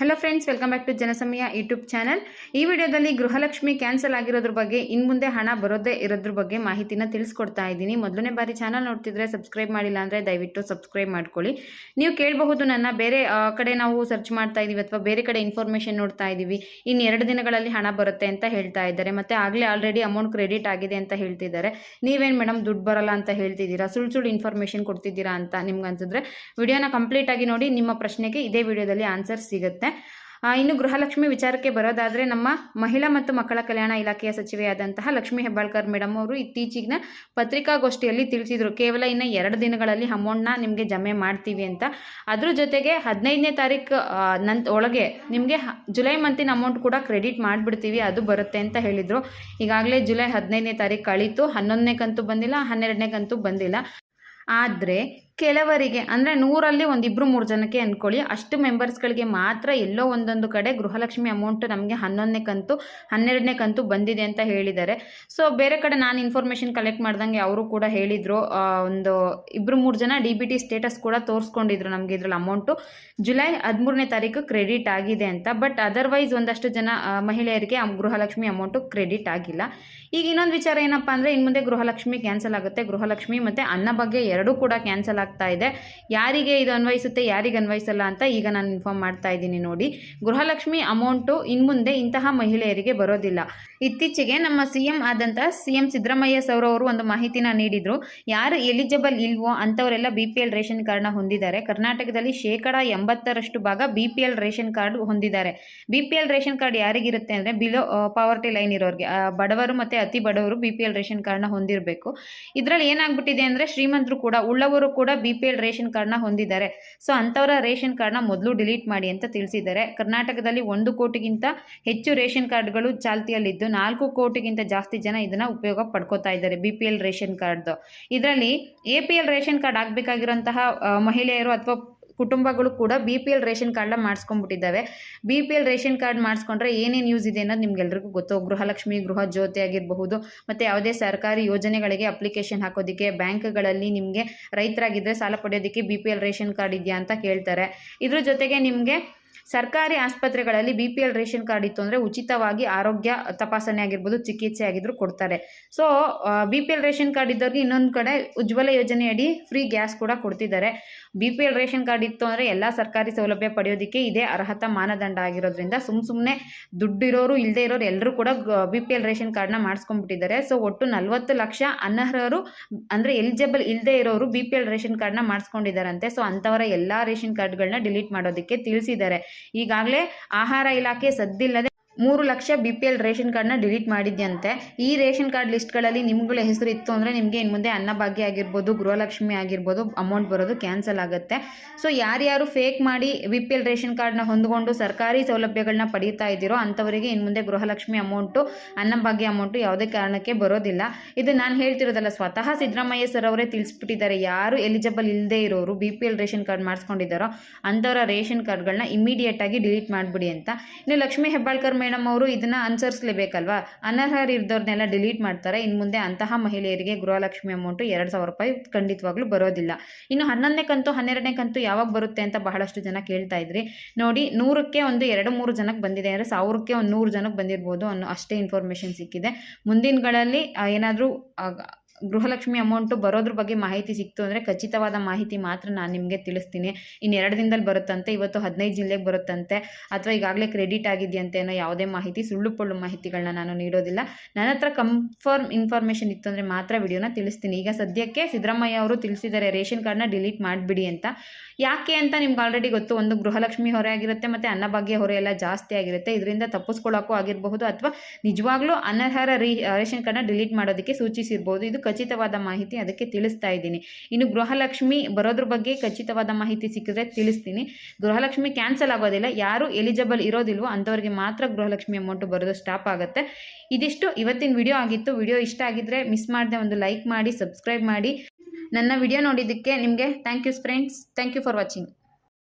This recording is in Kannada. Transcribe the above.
Hello friends welcome back to Janasamaya YouTube channel ಈ ವಿಡಿಯೋದಲ್ಲಿ ಗೃಹಲಕ್ಷ್ಮಿ ಕ್ಯಾನ್ಸಲ್ ಆಗಿರೋದ್ರ ಬಗ್ಗೆ ಇನ್ನು ಮುಂದೆ ಹಣ ಬರೋದೇ ಇರೋದ್ರ ಬಗ್ಗೆ ಮಾಹಿತಿನ ತಿಳಿಸ್ಕೊಡ್ತಾ ಇದ್ದೀನಿ. ಮೊದಲನೇ ಬಾರಿ ಚಾನಲ್ ನೋಡ್ತಿದ್ರೆ ಸಬ್ಸ್ಕ್ರೈಬ್ ಮಾಡಿಲ್ಲ ಅಂದರೆ ದಯವಿಟ್ಟು ಸಬ್ಸ್ಕ್ರೈಬ್ ಮಾಡ್ಕೊಳ್ಳಿ. ನೀವು ಕೇಳಬಹುದು ನನ್ನ ಬೇರೆ ಕಡೆ ನಾವು ಸರ್ಚ್ ಮಾಡ್ತಾ ಇದ್ದೀವಿ ಅಥವಾ ಬೇರೆ ಕಡೆ ಇನ್ಫಾರ್ಮೇಷನ್ ನೋಡ್ತಾ ಇದ್ದೀವಿ ಇನ್ನು ಎರಡು ದಿನಗಳಲ್ಲಿ ಹಣ ಬರುತ್ತೆ ಅಂತ ಹೇಳ್ತಾ ಇದ್ದಾರೆ. ಮತ್ತು ಆಗಲೇ ಆಲ್ರೆಡಿ ಅಮೌಂಟ್ ಕ್ರೆಡಿಟ್ ಆಗಿದೆ ಅಂತ ಹೇಳ್ತಿದ್ದಾರೆ. ನೀವೇನು ಮೇಡಮ್ ದುಡ್ಡು ಬರಲ್ಲ ಅಂತ ಹೇಳ್ತಿದ್ದೀರಾ? ಸುಳ್ಳು ಸುಳ್ಳು ಇನ್ಫಾರ್ಮೇಷನ್ ಕೊಡ್ತಿದ್ದೀರಾ ಅಂತ ನಿಮ್ಗೆ ಅನ್ಸಿದ್ರೆ ವಿಡಿಯೋನ ಕಂಪ್ಲೀಟ್ ಆಗಿ ನೋಡಿ, ನಿಮ್ಮ ಪ್ರಶ್ನೆಗೆ ಇದೇ ವಿಡಿಯೋದಲ್ಲಿ ಆನ್ಸರ್ ಸಿಗುತ್ತೆ. ಆ, ಇನ್ನು ಗೃಹಲಕ್ಷ್ಮಿ ವಿಚಾರಕ್ಕೆ ಬರೋದಾದರೆ ನಮ್ಮ ಮಹಿಳಾ ಮತ್ತು ಮಕ್ಕಳ ಕಲ್ಯಾಣ ಇಲಾಖೆಯ ಸಚಿವೆಯಾದಂತಹ ಲಕ್ಷ್ಮೀ ಹೆಬ್ಬಾಳ್ಕರ್ ಮೇಡಮ್ ಅವರು ಇತ್ತೀಚಿಗಿನ ಪತ್ರಿಕಾಗೋಷ್ಠಿಯಲ್ಲಿ ತಿಳಿಸಿದರು. ಕೇವಲ ಇನ್ನು ಎರಡು ದಿನಗಳಲ್ಲಿ ಅಮೌಂಟ್ನ ನಿಮಗೆ ಜಮೆ ಮಾಡ್ತೀವಿ ಅಂತ. ಅದ್ರ ಜೊತೆಗೆ ಹದಿನೈದನೇ ತಾರೀಕು ನಂತ ಒಳಗೆ ನಿಮಗೆ ಜುಲೈ ಮಂತಿನ ಅಮೌಂಟ್ ಕೂಡ ಕ್ರೆಡಿಟ್ ಮಾಡಿಬಿಡ್ತೀವಿ ಅದು ಬರುತ್ತೆ ಅಂತ ಹೇಳಿದರು. ಈಗಾಗಲೇ ಜುಲೈ ಹದಿನೈದನೇ ತಾರೀಕು ಕಳೀತು. ಹನ್ನೊಂದನೇ ಕಂತು ಬಂದಿಲ್ಲ ಹನ್ನೆರಡನೇ ಕಂತು ಬಂದಿಲ್ಲ. ಆದರೆ ಕೆಲವರಿಗೆ, ಅಂದರೆ ನೂರಲ್ಲಿ ಒಂದಿಬ್ಬರು ಮೂರು ಜನಕ್ಕೆ ಅಂದ್ಕೊಳ್ಳಿ ಅಷ್ಟು ಮೆಂಬರ್ಸ್ಗಳಿಗೆ ಮಾತ್ರ ಎಲ್ಲೋ ಒಂದೊಂದು ಕಡೆ ಗೃಹಲಕ್ಷ್ಮಿ ಅಮೌಂಟ್ ನಮಗೆ ಹನ್ನೊಂದನೇ ಕಂತು, ಹನ್ನೆರಡನೇ ಕಂತು ಬಂದಿದೆ ಅಂತ ಹೇಳಿದ್ದಾರೆ. ಸೊ ಬೇರೆ ಕಡೆ ನಾನು ಇನ್ಫಾರ್ಮೇಷನ್ ಕಲೆಕ್ಟ್ ಮಾಡ್ದಂಗೆ ಅವರು ಕೂಡ ಹೇಳಿದರು. ಒಂದು ಇಬ್ಬರು ಮೂರು ಜನ ಡಿ ಬಿ ಟಿ ಸ್ಟೇಟಸ್ ಕೂಡ ತೋರಿಸ್ಕೊಂಡಿದ್ರು ನಮಗೆ ಇದ್ರಲ್ಲಿ ಅಮೌಂಟು ಜುಲೈ ಹದಿಮೂರನೇ ತಾರೀಕು ಕ್ರೆಡಿಟ್ ಆಗಿದೆ ಅಂತ. ಬಟ್ ಅದರ್ವೈಸ್ ಒಂದಷ್ಟು ಜನ ಮಹಿಳೆಯರಿಗೆ ಗೃಹಲಕ್ಷ್ಮಿ ಅಮೌಂಟು ಕ್ರೆಡಿಟ್ ಆಗಿಲ್ಲ. ಈಗ ಇನ್ನೊಂದು ವಿಚಾರ ಏನಪ್ಪ ಅಂದರೆ ಇನ್ನು ಮುಂದೆ ಗೃಹಲಕ್ಷ್ಮಿ ಕ್ಯಾನ್ಸಲ್ ಆಗುತ್ತೆ. ಗೃಹಲಕ್ಷ್ಮಿ ಮತ್ತು ಅನ್ನ ಬಗ್ಗೆ ಎರಡೂ ಕೂಡ ಕ್ಯಾನ್ಸಲ್ ಆಗ್ತಾ ಇದೆ. ಯಾರಿಗೆ ಇದು ಅನ್ವಯಿಸುತ್ತೆ, ಯಾರಿಗೆ ಅನ್ವಯಿಸಲ್ಲ ಅಂತ ಈಗ ನಾನು ಇನ್ಫಾರ್ಮ್ ಮಾಡ್ತಾ ಇದ್ದೀನಿ ನೋಡಿ. ಗೃಹಲಕ್ಷ್ಮಿ ಅಮೌಂಟು ಇನ್ಮುಂದೆ ಇಂತಹ ಮಹಿಳೆಯರಿಗೆ ಬರೋದಿಲ್ಲ. ಇತ್ತೀಚೆಗೆ ನಮ್ಮ ಸಿ ಎಂ ಆದಂತಹ ಸಿ ಎಂ ಸಿದ್ದರಾಮಯ್ಯ ಸೌರವರು ಒಂದು ಮಾಹಿತಿನ ನೀಡಿದ್ರು. ಯಾರು ಎಲಿಜಿಬಲ್ ಇಲ್ವೋ ಅಂತವರೆಲ್ಲ ಬಿ ಪಿ ಎಲ್ ರೇಷನ್ ಕಾರ್ಡ್ನ ಹೊಂದಿದ್ದಾರೆ. ಕರ್ನಾಟಕದಲ್ಲಿ ಶೇಕಡ ಎಂಬತ್ತರಷ್ಟು ಭಾಗ B P L ration card ಹೊಂದಿದ್ದಾರೆ. B P L ration card ಯಾರಿಗಿರುತ್ತೆ ಅಂದರೆ ಬಿಲೋ ಪಾವರ್ಟಿ ಲೈನ್ ಇರೋರಿಗೆ. ಬಡವರು ಮತ್ತು ಅತಿ ಬಡವರು ಬಿ ಪಿ ಎಲ್ ರೇಷನ್ ಕಾರ್ಡ್ನ ಹೊಂದಿರಬೇಕು. ಇದರಲ್ಲಿ ಏನಾಗ್ಬಿಟ್ಟಿದೆ ಅಂದರೆ ಶ್ರೀಮಂತರು ಕೂಡ, ಉಳ್ಳವರು ಕೂಡ ಬಿ ಪಿ ಎಲ್ ರೇಷನ್ ಕಾರ್ಡ್ನ ಹೊಂದಿದ್ದಾರೆ. ಸೊ ಅಂಥವರ ರೇಷನ್ ಕಾರ್ಡ್ನ ಮೊದಲು ಡಿಲೀಟ್ ಮಾಡಿ ಅಂತ ತಿಳಿಸಿದ್ದಾರೆ. ಕರ್ನಾಟಕದಲ್ಲಿ ಒಂದು ಕೋಟಿಗಿಂತ ಹೆಚ್ಚು ರೇಷನ್ ಕಾರ್ಡ್ಗಳು ಚಾಲ್ತಿಯಲ್ಲಿದ್ದು, ನಾಲ್ಕು ಕೋಟಿಗಿಂತ ಜಾಸ್ತಿ ಜನ ಇದನ್ನು ಉಪಯೋಗ ಪಡ್ಕೋತಾ ಇದ್ದಾರೆ ಬಿ ಪಿ ಎಲ್ ರೇಷನ್ ಕಾರ್ಡ್ದು. ಇದರಲ್ಲಿ A P L ration card ಆಗಬೇಕಾಗಿರೋಂತಹ ಮಹಿಳೆಯರು ಅಥವಾ ಕುಟುಂಬಗಳು ಕೂಡ ಬಿ ಪಿ ಎಲ್ ರೇಷನ್ ಕಾರ್ಡ್ನ ಮಾಡಿಸ್ಕೊಂಡ್ಬಿಟ್ಟಿದ್ದಾವೆ. B P L ration card ಮಾಡಿಸ್ಕೊಂಡ್ರೆ ಏನೇನು ಯೂಸ್ ಇದೆ ಅನ್ನೋದು ನಿಮ್ಗೆಲ್ರಿಗೂ ಗೊತ್ತು. ಗೃಹಲಕ್ಷ್ಮಿ, ಗೃಹ ಜ್ಯೋತಿ ಆಗಿರಬಹುದು, ಮತ್ತು ಯಾವುದೇ ಸರ್ಕಾರಿ ಯೋಜನೆಗಳಿಗೆ ಅಪ್ಲಿಕೇಶನ್ ಹಾಕೋದಕ್ಕೆ ಬ್ಯಾಂಕ್ಗಳಲ್ಲಿ ನಿಮಗೆ ರೈತರಾಗಿದ್ದರೆ ಸಾಲ ಪಡೆಯೋದಕ್ಕೆ B P L ration card ಇದೆಯಾ ಅಂತ ಕೇಳ್ತಾರೆ. ಇದ್ರ ಜೊತೆಗೆ ನಿಮಗೆ ಸರ್ಕಾರಿ ಆಸ್ಪತ್ರೆಗಳಲ್ಲಿ B P L ration card ಇತ್ತು ಅಂದರೆ ಉಚಿತವಾಗಿ ಆರೋಗ್ಯ ತಪಾಸಣೆ ಆಗಿರ್ಬೋದು, ಚಿಕಿತ್ಸೆ ಆಗಿದ್ರು ಕೊಡ್ತಾರೆ. So B P L ration card ಇದ್ದವ್ರಿಗೆ ಇನ್ನೊಂದು ಕಡೆ ಉಜ್ವಲ ಯೋಜನೆಯಡಿ ಫ್ರೀ ಗ್ಯಾಸ್ ಕೂಡ ಕೊಡ್ತಿದ್ದಾರೆ. B P L ration card ಇತ್ತು ಅಂದರೆ ಎಲ್ಲ ಸರ್ಕಾರಿ ಸೌಲಭ್ಯ ಪಡೆಯೋದಕ್ಕೆ ಇದೇ ಅರ್ಹತಾ ಮಾನದಂಡ ಆಗಿರೋದ್ರಿಂದ ಸುಮ್ ಸುಮ್ಮನೆ ದುಡ್ಡಿರೋರು ಇಲ್ಲದೆ ಇರೋರು ಎಲ್ಲರೂ ಕೂಡ ಬಿ ಪಿ ಎಲ್ ರೇಷನ್ ಕಾರ್ಡ್ನ ಮಾಡಿಸ್ಕೊಂಡ್ಬಿಟ್ಟಿದ್ದಾರೆ. ಸೊ ಒಟ್ಟು ನಲವತ್ತು ಲಕ್ಷ ಅನರ್ಹರು ಅಂದರೆ ಎಲಿಜಿಬಲ್ ಇಲ್ಲದೆ ಇರೋರು ಬಿ ಪಿ ಎಲ್ ರೇಷನ್ ಕಾರ್ಡ್ನ ಮಾಡಿಸ್ಕೊಂಡಿದ್ದಾರಂತೆ. ಸೊ ಅಂಥವರ ಎಲ್ಲ ರೇಷನ್ ಕಾರ್ಡ್ಗಳನ್ನ ಡಿಲೀಟ್ ಮಾಡೋದಕ್ಕೆ ತಿಳಿಸಿದ್ದಾರೆ. ಈಗಾಗಲೇ ಆಹಾರ ಇಲಾಖೆ ಸದ್ದಿಲ್ಲದೆ ಮೂರು lakh B P L ration ಕಾರ್ಡ್ನ ಡಿಲೀಟ್ ಮಾಡಿದ್ಯಂತೆ. ಈ ರೇಷನ್ ಕಾರ್ಡ್ ಲಿಸ್ಟ್ಗಳಲ್ಲಿ ನಿಮ್ಗಳ ಹೆಸರು ಇತ್ತು ಅಂದರೆ ನಿಮಗೆ ಇನ್ನು ಮುಂದೆ ಅನ್ನಭಾಗ್ಯ ಆಗಿರ್ಬೋದು, ಗೃಹಲಕ್ಷ್ಮಿ ಆಗಿರ್ಬೋದು ಅಮೌಂಟ್ ಬರೋದು ಕ್ಯಾನ್ಸಲ್ ಆಗುತ್ತೆ. ಸೊ ಯಾರ್ಯಾರು ಫೇಕ್ ಮಾಡಿ ಬಿ ಪಿ ಎಲ್ ರೇಷನ್ ಕಾರ್ಡ್ನ ಹೊಂದ್ಕೊಂಡು ಸರ್ಕಾರಿ ಸೌಲಭ್ಯಗಳನ್ನ ಪಡೀತಾ ಇದ್ದೀರೋ ಅಂಥವರಿಗೆ ಇನ್ನು ಮುಂದೆ ಗೃಹಲಕ್ಷ್ಮಿ ಅಮೌಂಟು ಅನ್ನಭಾಗ್ಯ ಅಮೌಂಟು ಯಾವುದೇ ಕಾರಣಕ್ಕೆ ಬರೋದಿಲ್ಲ. ಇದು ನಾನು ಹೇಳ್ತಿರೋದಲ್ಲ, ಸ್ವತಃ ಸಿದ್ದರಾಮಯ್ಯ ಸರ್ ಅವರೇ ತಿಳಿಸ್ಬಿಟ್ಟಿದ್ದಾರೆ. ಯಾರು ಎಲಿಜಿಬಲ್ ಇಲ್ಲದೆ ಇರೋರು B P L ration card ಮಾಡಿಸ್ಕೊಂಡಿದ್ದಾರೋ ಅಂಥವರ ರೇಷನ್ ಕಾರ್ಡ್ಗಳನ್ನ ಇಮಿಡಿಯೇಟಾಗಿ ಡಿಲೀಟ್ ಮಾಡಿಬಿಡಿ ಅಂತ. ಇನ್ನು ಲಕ್ಷ್ಮೀ ಹೆಬ್ಬಾಳ್ಕರ್ ಮೇಡಮ್ ಅವರು ಇದನ್ನ ಅನುಸರಿಸಲೇಬೇಕಲ್ವಾ? ಅನರ್ಹ ಇದ್ದವ್ರನ್ನೆಲ್ಲ ಡಿಲೀಟ್ ಮಾಡ್ತಾರೆ. ಇನ್ನು ಮುಂದೆ ಅಂತಹ ಮಹಿಳೆಯರಿಗೆ ಗೃಹಲಕ್ಷ್ಮಿ ಅಮೌಂಟು ಎರಡು ಸಾವಿರ ರೂಪಾಯಿ ಖಂಡಿತವಾಗ್ಲೂ ಬರೋದಿಲ್ಲ. ಇನ್ನು ಹನ್ನೊಂದನೇ ಕಂತು, ಹನ್ನೆರಡನೇ ಕಂತು ಯಾವಾಗ ಬರುತ್ತೆ ಅಂತ ಬಹಳಷ್ಟು ಜನ ಕೇಳ್ತಾ ಇದ್ರಿ. ನೋಡಿ, ನೂರಕ್ಕೆ ಒಂದು ಎರಡು ಮೂರು ಜನಕ್ಕೆ ಬಂದಿದೆ ಅಂದರೆ ಸಾವಿರಕ್ಕೆ ಒಂದು ನೂರು ಜನಕ್ಕೆ ಬಂದಿರ್ಬೋದು ಅನ್ನೋ ಅಷ್ಟೇ ಇನ್ಫಾರ್ಮೇಷನ್ ಸಿಕ್ಕಿದೆ. ಮುಂದಿನಗಳಲ್ಲಿ ಏನಾದರೂ ಗೃಹಲಕ್ಷ್ಮಿ ಅಮೌಂಟು ಬರೋದ್ರ ಬಗ್ಗೆ ಮಾಹಿತಿ ಸಿಕ್ತು ಅಂದರೆ ಖಚಿತವಾದ ಮಾಹಿತಿ ಮಾತ್ರ ನಾನು ನಿಮಗೆ ತಿಳಿಸ್ತೀನಿ. ಇನ್ನು ಎರಡು ದಿನದಲ್ಲಿ ಬರುತ್ತಂತೆ, ಇವತ್ತು ಹದಿನೈದು ಜಿಲ್ಲೆಗೆ ಬರುತ್ತಂತೆ. ಅಥವಾ ಈಗಾಗಲೇ ಕ್ರೆಡಿಟ್ ಆಗಿದೆಯಂತೆ ಅನ್ನೋ ಯಾವುದೇ ಮಾಹಿತಿ, ಸುಳ್ಳು ಪೊಳ್ಳು ಮಾಹಿತಿಗಳನ್ನ ನಾನು ನೀಡೋದಿಲ್ಲ. ನನ್ನ ಹತ್ರ ಕನ್ಫರ್ಮ್ ಇನ್ಫಾರ್ಮೇಷನ್ ಇತ್ತು ಅಂದರೆ ಮಾತ್ರ ವಿಡಿಯೋನ ತಿಳಿಸ್ತೀನಿ. ಈಗ ಸದ್ಯಕ್ಕೆ ಸಿದ್ದರಾಮಯ್ಯ ಅವರು ತಿಳಿಸಿದ್ದಾರೆ, ರೇಷನ್ ಕಾರ್ಡ್ನ ಡಿಲೀಟ್ ಮಾಡಿಬಿಡಿ ಅಂತ. ಯಾಕೆ ಅಂತ ನಿಮ್ಗೆ ಆಲ್ರೆಡಿ ಗೊತ್ತು. ಒಂದು ಗೃಹಲಕ್ಷ್ಮಿ ಹೊರೆ ಆಗಿರುತ್ತೆ, ಮತ್ತು ಅನ್ನಭಾಗ್ಯ ಹೊರೆ ಎಲ್ಲ ಜಾಸ್ತಿ ಆಗಿರುತ್ತೆ. ಇದರಿಂದ ತಪ್ಪಿಸ್ಕೊಳ್ಳೋಕ್ಕೂ ಆಗಿರಬಹುದು ಅಥವಾ ನಿಜವಾಗ್ಲೂ ಅನರ್ಹರ ರೀ, ರೇಷನ್ ಕಾರ್ಡ್ನ ಡಿಲೀಟ್ ಮಾಡೋದಕ್ಕೆ ಸೂಚಿಸಿರ್ಬೋದು. ಇದು ಖಚಿತವಾದ ಮಾಹಿತಿ ಅದಕ್ಕೆ ತಿಳಿಸ್ತಾ ಇದ್ದೀನಿ. ಇನ್ನು ಗೃಹಲಕ್ಷ್ಮಿ ಬರೋದ್ರ ಬಗ್ಗೆ ಖಚಿತವಾದ ಮಾಹಿತಿ ಸಿಕ್ಕಿದ್ರೆ ತಿಳಿಸ್ತೀನಿ. ಗೃಹಲಕ್ಷ್ಮಿ ಕ್ಯಾನ್ಸಲ್ ಆಗೋದಿಲ್ಲ. ಯಾರು ಎಲಿಜಿಬಲ್ ಇರೋದಿಲ್ವೋ ಅಂಥವ್ರಿಗೆ ಮಾತ್ರ ಗೃಹಲಕ್ಷ್ಮಿ ಅಮೌಂಟ್ ಬರೋದು ಸ್ಟಾಪ್ ಆಗುತ್ತೆ. ಇದಿಷ್ಟು. ಇವತ್ತಿನ ವಿಡಿಯೋ ಆಗಿತ್ತು. ವಿಡಿಯೋ ಇಷ್ಟ ಆಗಿದ್ರೆ ಮಿಸ್ ಮಾಡದೆ ಒಂದು ಲೈಕ್ ಮಾಡಿ, ಸಬ್ಸ್ಕ್ರೈಬ್ ಮಾಡಿ. ನನ್ನ ವಿಡಿಯೋ ನೋಡಿದ್ದಕ್ಕೆ ನಿಮಗೆ thank you friends. Thank you for watching.